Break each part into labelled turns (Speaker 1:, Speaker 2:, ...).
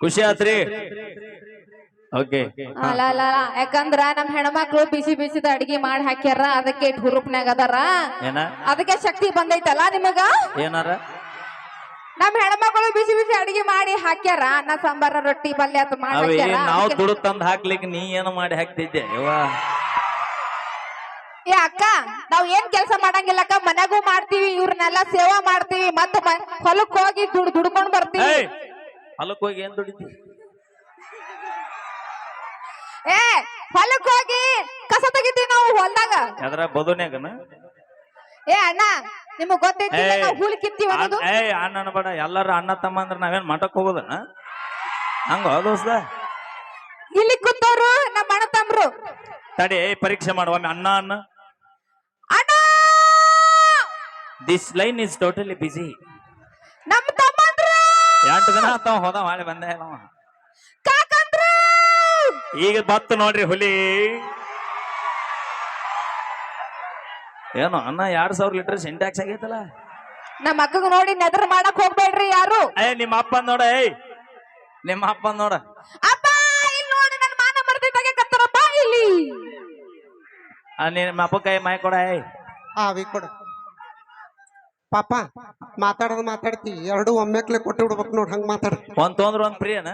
Speaker 1: ಖುಷಿ ಆತ್ರಿ? ಓಕೆ
Speaker 2: ಅಲ್ಲ ಅಲ್ಲ ಅಲ್ಲ. ಯಾಕಂದ್ರ ನಮ್ ಹೆಣ್ಮಕ್ಳು ಬಿಸಿ ಬಿಸಿದ ಅಡಿಗೆ ಮಾಡಿ ಹಾಕ್ಯಾರ ಅದಕ್ಕೆ ಇಟ್ ಹುರುಪ್ನ್ಯಾಗ ಅದಾರ.
Speaker 1: ಏನ?
Speaker 2: ಅದಕ್ಕೆ ಶಕ್ತಿ ಬಂದೈತಲ್ಲ ನಿಮಗ?
Speaker 1: ಏನಾರ?
Speaker 2: ನಮ್ ಹೆಣ್ಮಕ್ಳು ಬಿಸಿ ಬಿಸಿ ಅಡಿಗೆ ಮಾಡಿ ಹಾಕ್ಯಾರ ಅನ್ನ ಸಾಂಬಾರ ರೊಟ್ಟಿ ಪಲ್ಯ ಅಂತ ಮಾಡಿ
Speaker 1: ಅವೇ
Speaker 2: ಹಾಕ್ಯಾರ.
Speaker 1: ನಾವು
Speaker 2: ಅದಕ್ಕೆ-
Speaker 1: ದುಡ್ಡು ತಂದ್ ಹಾಕ್ಲಿಕ್ಕೆ ನೀ ಏನು ಮಾಡಿ ಹಾಕ್ತಿದ್ದೆ? ಯವ್ವ.
Speaker 2: ಏ ಅಕ್ಕ ನಾವ್ ಏನ್ ಕೆಲಸ ಮಾಡಂಗಿಲ್ಲಕ್ಕ ಮನೆಗೂ ಮಾಡ್ತೀವಿ ಇವ್ರನ್ನೆಲ್ಲ ಸೇವಾ ಮಾಡ್ತೀವಿ. ಮತ್ತ ಹೊಲಕ್ ಹೋಗಿ ದುಡ್ ದುಡ್ಕೊಂಡ್ ಬರ್ತೀವಿ.
Speaker 1: ಏಯ್ ಹೊಲಕ್ ಹೋಗಿ ಏನ್ ದುಡಿತಿ?
Speaker 2: ಏ ಹೊಲಕ್ ಹೋಗಿ ಕಸ ತೆಗಿತೀವಿ ನಾವು ಹೊಲ್ದಾಗ.
Speaker 1: ಅದ್ರ ಬದುನ್ಯಾಗನ?
Speaker 2: ಏ ಅಣ್ಣ ನಿಮಗ್ ಗೊತ್ತೈತಿ. ನಾವು ಹುಲ್ ಕಿತ್ತೀವಿ ಅನ್ನೋದು?
Speaker 1: ಅಣ್ಣ- ಏಯ್ ಅಣ್ಣ ಅನ್ಬೇಡ ಎಲ್ಲಾರು ಅಣ್ಣ ತಮ್ಮ ಅಂದ್ರ ನಾವೇನ್ ಮಠಕ್ ಹೋಗೋದನ ಹಂಗ ದೋಸ್ತ?
Speaker 2: ಇಲ್ಲಿ ಕೂತವ್ರು ನಮ್ಮ ಅಣ್ಣ ತಮ್ರು.
Speaker 1: ತಡಿ ಪರೀಕ್ಷೆ ಮಾಡುವ ಅಣ್ಣ ಅನ್ನ
Speaker 2: ಅಣ್ಣ!
Speaker 1: This line is totally busy ಎಂಟು ದಿನ ಅಂತ ಹೋದ ಮಾಡಿ ಬಂದೆ ಇಲ್ಲ ಅವ.
Speaker 2: ಕಾಕಂದ್ರು!
Speaker 1: ಈಗ ಬತ್ತು ನೋಡ್ರಿ ಹುಲಿ. ಏನು ಅನ್ನ ಎರಡ್ ಸಾವಿರ ಲೀಟರ್ ಸಿಂಟ್ಯಾಕ್ಸ್ ಆಗೈತಲ್ಲ?
Speaker 2: ನಮ್ಮ ಅಕ್ಕಗ್ ನೋಡಿ ನೆದರ್ ಮಾಡಕ್ ಹೋಗ್ಬೇಡ್ರಿ ಯಾರು.
Speaker 1: ಏ ನಿಮ್ಮ ಅಪ್ಪ ನೋಡ ಏಯ್. ನಿಮ್ಮ ಅಪ್ಪ ನೋಡ.
Speaker 2: ಅಪ್ಪ ಇಲ್ಲಿ ನೋಡಿ ನನ್ನ ಮಾನ ಮರ್ದಿದ್ದಾಗೆ ಕತ್ತಾರಪ್ಪ ಇಲ್ಲಿ.
Speaker 1: ಆ, ನಿಮ್ಮ ಅಪ್ಪ ಕೈ ಮೈ ಕೊಡ ಏಯ್.
Speaker 3: ಆ ವಿ ಕೊಡು. ಪಾಪ ಮಾತಾಡೋದು ಮಾತಾಡ್ತಿ. ಎರಡು ಒಮ್ಮೆಕ್ಲೆ ಕೊಟ್ಟು ಬಿಡ್ಬೇಕು ನೋಡ್ ಹಂಗ ಮಾತಾಡ
Speaker 1: ಒಂದ್ ತೊಂದ್ರ ಒಂದ್ ಪ್ರಿಯನ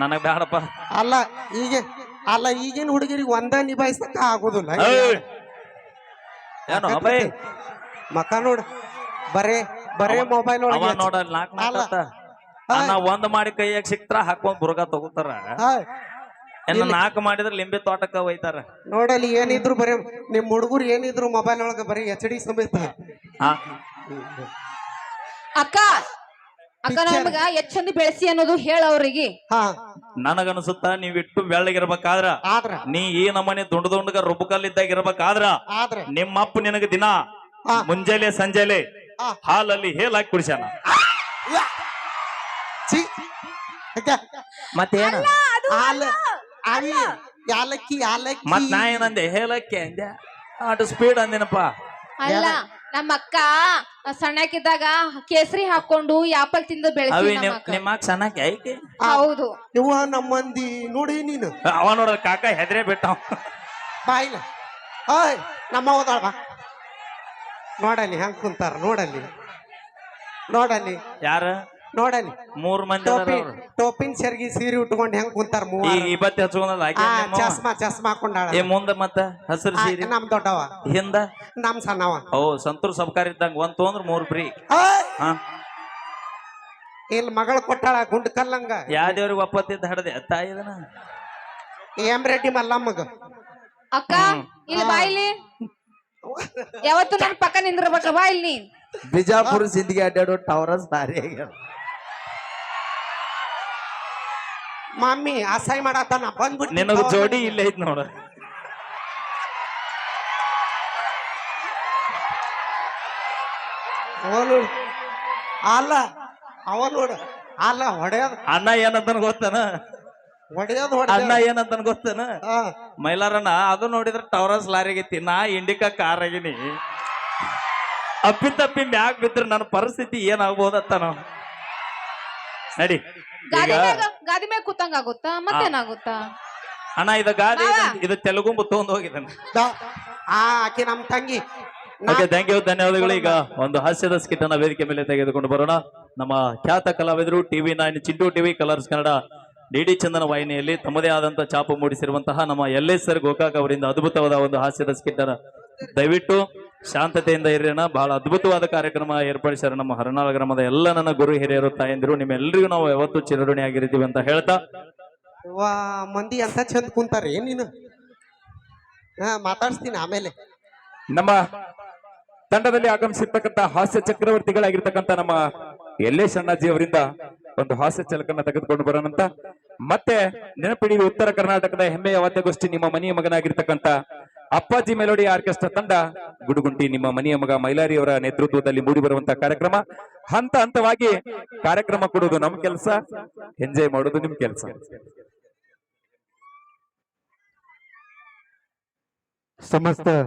Speaker 1: ನನಗ್ ಬೇಡಪ್ಪ
Speaker 3: ಅಲ್ಲ ಈಗ ಅಲ್ಲ ಈಗಿನ ಹುಡುಗರಿಗೆ ಒಂದ ನಿಭಾಯಿಸಕ್ಕ ಆಗೋದಿಲ್ಲ!
Speaker 1: ಏನು ಅಬೈ
Speaker 3: ಮಕ ನೋಡ್ ಬರೇ ಬರೇ ಮೊಬೈಲ್ ಒಳಗೆ
Speaker 1: ನೋಡ ನಾಲ್ಕು. ಅನ್ನ ಒಂದ್ ಮಾಡಿ ಕೈಯಾಗ ಸಿಕ್ತಾರ ಹಾಕೊಂಡ್ ಬುರ್ಗ ತಗೋತಾರ. ಇನ್ನು ನಾಲ್ಕು ಮಾಡಿದ್ರೆ ಲಿಂಬೆ ತೋಟಕ್ಕ ಒಯ್ತಾರ.
Speaker 3: ನೋಡಲಿ ಏನಿದ್ರು ಬರೀ ನಿಮ್ ಹುಡುಗರು ಏನಿದ್ರು ಮೊಬೈಲ್ ಒಳಗ ಬರೀ ಎಚ್ ಡಿ ಸಮೇತ.
Speaker 1: ಆ,
Speaker 2: ಅಕ್ಕ ಅಕ್ಕ ನಮಗ ಎಷ್ಟ್ ಚಂದ ಬೆಳೆಸಿ ಅನ್ನೋದು ಹೇಳ ಅವ್ರಿಗೆ.
Speaker 3: ಹಾ.
Speaker 1: ನನಗನ್ಸುತ್ತ ನೀವ್ ಇಟ್ಟು ಬೆಳ್ಳಗಿರ್ಬೇಕಾದ್ರ
Speaker 3: ಆದ್ರ.
Speaker 1: ನೀ ಈ ನಮ್ಮನೆ ದುಂಡ ದುಂಡಗ ರುಬ್ಬಕಲ್ಲಿದ್ದಾಗ ಇರ್ಬೇಕಾದ್ರ
Speaker 3: ಆದ್ರ.
Speaker 1: ನಿಮ್ಮಪ್ಪ ನಿನಗ ದಿನ
Speaker 3: ಹಾ.
Speaker 1: ಮುಂಜಾನೆ ಸಂಜೆಲೆ
Speaker 3: ಹಾ.
Speaker 1: ಹಾಲಲ್ಲಿ ಹೇಲ್ ಹಾಕಿ ಕುಡಿಸ್ಯಾನ?
Speaker 3: ಛೀ. ಅಕ್ಕ,
Speaker 1: ಮತ್ತೇನ?
Speaker 3: ಹಾಲ. ಅವಿ ಯಾಲಕ್ಕಿ ಯಾಲಕ್ಕಿ.
Speaker 1: ಮತ್ ನಾ ಏನಂದೆ? ಹೇಳಕ್ಕೆ ಅಂದೆ. ಆಟ ಸ್ಪೀಡ್ ಅಂದಿನಪ್ಪ.
Speaker 2: ಅಲ್ಲ ನಮ್ಮ ಅಕ್ಕ ಸಣ್ಣಕ್ಕಿದ್ದಾಗ ಕೇಸರಿ ಹಾಕೊಂಡು ಆಪಲ್ ತಿಂದು ಬೆಳೆಸಿ
Speaker 1: ಅವಿ
Speaker 2: ಅಕ್ಕ.
Speaker 1: ನಿಮ್ಮ ಸಣ್ಣಕ್ಕೆ ಐತಿ
Speaker 2: ಹೌದು.
Speaker 3: ಇವ ನಮ್ಮಂದಿ ನೋಡಿ ನೀನು.
Speaker 1: ಅವ ನೋಡ ಕಾಕ ಹೆದ್ರೆ ಬಿಟ್ಟ
Speaker 3: ಬಾಯಿಲ ಓಯ್ ನಮ್ಮ ಹೋದಾಳ ಬಾ ನೋಡಲ್ಲಿ ಹೆಂಗ್ ಕುಂತಾರ ನೋಡಲ್ಲಿ. ನೋಡಲ್ಲಿ.
Speaker 1: ಯಾರ?
Speaker 3: ನೋಡಲ್ಲಿ
Speaker 1: ಮೂರ್ ಮಂದಿ
Speaker 3: ಟೋಪಿ
Speaker 1: ಅದಾರ ಅವ್ರು.
Speaker 3: ಟೋಪಿನ್ ಸೆರ್ಗಿ ಸೀರೆ ಉಟ್ಕೊಂಡ್ ಹೆಂಗ್ ಕುಂತಾರ
Speaker 1: ಈ
Speaker 3: ಮೂವರು
Speaker 1: ಇಪ್ಪತ್ತು ಹಚ್ಕೊಂಡಲ್ಲ ಆಕೆ
Speaker 3: ಆ ಚಸ್ಮಾ ಚಸ್ಮಾ ಹಾಕೊಂಡಾಳ.
Speaker 1: ಈ ಮುಂದ ಮತ್ತ? ಹಸಿರು
Speaker 3: ಆ,
Speaker 1: ಸೀರೆ?
Speaker 3: ನಮ್ ದೊಡ್ಡವ.
Speaker 1: ಹಿಂದ?
Speaker 3: ನಮ್ ಸಣ್ಣವ.
Speaker 1: ಓ ಸಂತೂರ್ ಸಬ್ಕಾರ ಇದ್ದಂಗ ಒಂದ್ ತೊಂದ್ರ ಮೂರ್ ಫ್ರೀ.
Speaker 3: ಇಲ್
Speaker 1: ಹಾ.
Speaker 3: ಇಲ್ಲಿ ಮಗಳು ಕೊಟ್ಟಾಳ ಗುಂಡ್ ಕಲ್ಲಂಗ.
Speaker 1: ಯಾ ದೇವ್ರಿಗೆ ಒಪ್ಪತ್ತಿದ್ದ ಹಡದೆ? ತಾಯಿದನ
Speaker 3: ಎಂ ರೆಡ್ಡಿ ಮಲ್ಲಮ್ಮಗ.
Speaker 2: ಅಕ್ಕ ಇಲ್ಲಿ ಬಾ ಇಲ್ಲಿ. ಯಾವತ್ತು ನನ್ ಪಕ್ಕ ನಿಂದಿರ್ಬೇಕ ಬಾ ಇಲ್ಲಿ ನೀನ್
Speaker 4: ಬಿಜಾಪುರ ಸಿಂಧಿಗೆ ಅಡ್ಡಾಡೋ ಟವರಸ್ ದಾರಿ ಆಗ್ಯಾವ.
Speaker 3: ಮಮ್ಮಿ ಅಸಹ್ಯ ಮಾಡತ್ತಾನ ಬಂದ್ಬಿಟ್ಟು
Speaker 1: ನಿನಗ ಜೋಡಿ ಇಲ್ಲೇ ಐತ್ ನೋಡ.
Speaker 3: ಅವನು ಅಲ್ಲ ಅವ ನೋಡು. ಅಲ್ಲ ಹೊಡೆಯೋದು
Speaker 1: ಅಣ್ಣ ಏನಂತನ ಗೊತ್ತನ?
Speaker 3: ಹೊಡೆಯೋದು
Speaker 1: ಅಣ್ಣ
Speaker 3: ಏನಂತ
Speaker 1: ಏನಂತನ ಗೊತ್ತನ? ಮೈಲಾರಣ್ಣ ಅದು ನೋಡಿದ್ರೆ ಟವರಸ್ ಲಾರಿ ಆಗೈತಿ ನಾ ಇಂಡಿಕಾ ಕಾರ್ ಆಗಿನಿ. ಅಪ್ಪಿ ತಪ್ಪಿ ಮ್ಯಾಗ್ ಬಿದ್ರೆ ನನ್ನ ಪರಿಸ್ಥಿತಿ ಏನಾಗ್ಬೋದತ್ತ ನಾವು ನಡಿ.
Speaker 2: ಗಾದಿ
Speaker 1: ಮೇಲೆ
Speaker 2: ಮ್ಯಾಗ ಗಾದಿ ಮ್ಯಾಗ ಕೂತಂಗ ಆಗುತ್ತಾ ಮತ್ತೇನಾಗುತ್ತಾ?
Speaker 1: ಅಣ್ಣ ಇದು ಗಾದಿ. ಇದು- ಇದು ತೆಲುಗು ತಗೊಂಡ್ ಹೋಗಿದ್ದಾನೆ.
Speaker 3: ದ- ಆ ಆಕಿ ನಮ್ ತಂಗಿ. ನಾ-
Speaker 1: ಓಕೆ ಥ್ಯಾಂಕ್ ಯು ಧನ್ಯವಾದಗಳು. ಈಗ ಒಂದು ಹಾಸ್ಯದ ಸ್ಕಿಟ್ ಅನ್ನ ವೇದಿಕೆ ಮೇಲೆ ತೆಗೆದುಕೊಂಡು ಬರೋಣ. ನಮ್ಮ ಖ್ಯಾತ ಕಲಾವಿದರು TV nine Chintu TV Colors Kannada DD Chandana ವಾಹಿನಿಯಲ್ಲಿ ತಮ್ಮದೇ ಆದಂತ ಚಾಪು ಮೂಡಿಸಿರುವಂತಹ ನಮ್ಮ ಎಲ್ ಎಸ್ ಸರ್ ಗೋಕಾಕ್ ಅವರಿಂದ ಅದ್ಭುತವಾದ ಒಂದು ಹಾಸ್ಯದ ಸ್ಕಿಟ್ ಅನ್ನ ದಯವಿಟ್ಟು ಶಾಂತತೆಯಿಂದ ಇರೋಣ. ಬಹಳ ಅದ್ಭುತವಾದ ಕಾರ್ಯಕ್ರಮ ಏರ್ಪಡಿಸ್ಯಾರ ನಮ್ಮ ಹರನಾಳ ಗ್ರಾಮದ ಎಲ್ಲ ನನ್ನ ಗುರು ಹಿರಿಯರು ತಾಯಂದಿರು ನಿಮ್ಮೆಲ್ಲರಿಗೂ ನಾವು ಯಾವತ್ತೂ ಚಿರಋಣಿಯಾಗಿರ್ತೀವಿ ಅಂತ ಹೇಳ್ತಾ.
Speaker 3: ವಾ ಮಂದಿ ಅಂತ ಚಂದ್ ಕುಂತಾರ ಏನ್ ನೀನು? ಹಾ ಮಾತಾಡ್ಸ್ತೀನಿ ಆಮೇಲೆ.
Speaker 5: ನಮ್ಮ ತಂಡದಲ್ಲಿ ಆಗಮಿಸಿರ್ತಕ್ಕಂತ ಹಾಸ್ಯ ಚಕ್ರವರ್ತಿಗಳಾಗಿರ್ತಕ್ಕಂಥ ನಮ್ಮ ಯಲ್ಲೇಶ್ ಅಣ್ಣಾಜಿ ಅವರಿಂದ ಒಂದು ಹಾಸ್ಯ ಚಲಕನ್ನ ತೆಗೆದುಕೊಂಡು ಬರೋಣಂತ ಮತ್ತೆ ನೆನಪಿಡಿ ಉತ್ತರ ಕರ್ನಾಟಕದ ಹೆಮ್ಮೆಯ ವಾದ್ಯಗೋಷ್ಠಿ ನಿಮ್ಮ ಮನೆಯ ಮಗನಾಗಿರ್ತಕ್ಕಂತ ಅಪ್ಪಾಜಿ ಮೆಲೋಡಿ ಆರ್ಕೆಸ್ಟ್ರಾ ತಂಡ ಗುಡುಗುಂಟಿ ನಿಮ್ಮ ಮನೆಯ ಮಗ ಮೈಲಾರಿ ಅವರ ನೇತೃತ್ವದಲ್ಲಿ ಮೂಡಿ ಬರುವಂತಹ ಕಾರ್ಯಕ್ರಮ. ಹಂತ ಹಂತವಾಗಿ ಕಾರ್ಯಕ್ರಮ ಕೊಡುವುದು ನಮ್ ಕೆಲಸ. ಎಂಜಾಯ್ ಮಾಡೋದು ನಿಮ್ ಕೆಲಸ. ಸಮಸ್ತ